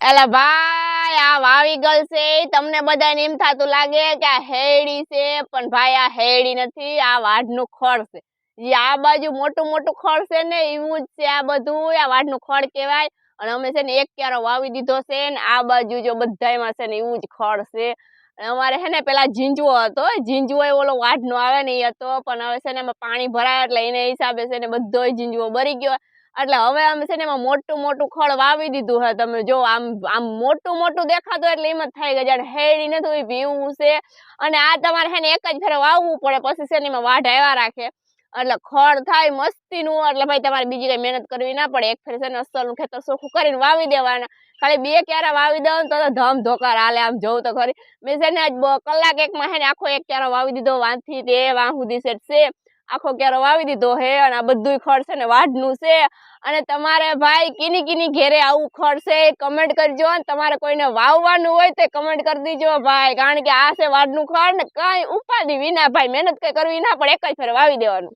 એલા ભાઈ, આ વાવી ગલ છે તમને બધાને એમ થાતું લાગે કે આ હેડી છે, પણ ભાઈ, આ હેડી નથી, આ વાઢનું ખડ છે. જે આ બાજુ મોટું મોટું ખડ છે ને એવું જ છે આ બધું, આ વાઢનું ખડ કહેવાય. અને અમે છે ને એક ક્યારો વાવી દીધો છે ને, આ બાજુ જો બધામાં છે ને એવું જ ખડ છે. અમારે છે ને પેલા ઝીંજવો હતો ઝીંજવો એ ઓલો વાઢનો આવે ને એ હતો, પણ હવે છે ને એમાં પાણી ભરાય એટલે એને હિસાબે છે ને બધોય ઝીંજવો બરી ગયો. એટલે હવે આમ છે ને એમાં મોટું મોટું ખળ વાવી દીધું છે તમે જો આમ આમ મોટું મોટું દેખાતું એટલે એમ જ થાય કે જાણે હેડી નથી ભીવું છે. અને આ તમારે હેને એક જ ફેરે વાવવું પડે, પછી છે ને એમાં વાઢ આવ્યા રાખે. એટલે ખડ થાય મસ્તીનું, એટલે ભાઈ તમારે બીજી કઈ મહેનત કરવી ના પડે. એક ફેરે છે ને અસલનું ખેતર સોખું કરીને વાવી દેવાના. ખાલી બે ક્યારા વાવી દઉં તો ધમ ધોકાર હાલે, આમ જોઉં તો ખરી. મેં છે ને કલાક એકમાં છે ને આખો એક ક્યારો વાવી દીધો વાંથી તે વાં સુધી સેટ આખો ક્યારો વાવી દીધો હે અને આ બધુંય ખડ છે ને વાઢનું છે. અને તમારે ભાઈ કિની કિની ઘેરે આવું ખડ છે કમેન્ટ કરજો અને તમારે કોઈને વાવવાનું હોય તો કમેન્ટ કરી દીજો ભાઈ. કારણ કે આ છે વાઢનું ખડ ને કઈ ઉપાધિ વિના ભાઈ. મહેનત કઈ કરવી ના પડે એક જ ફેર વાવી દેવાનું.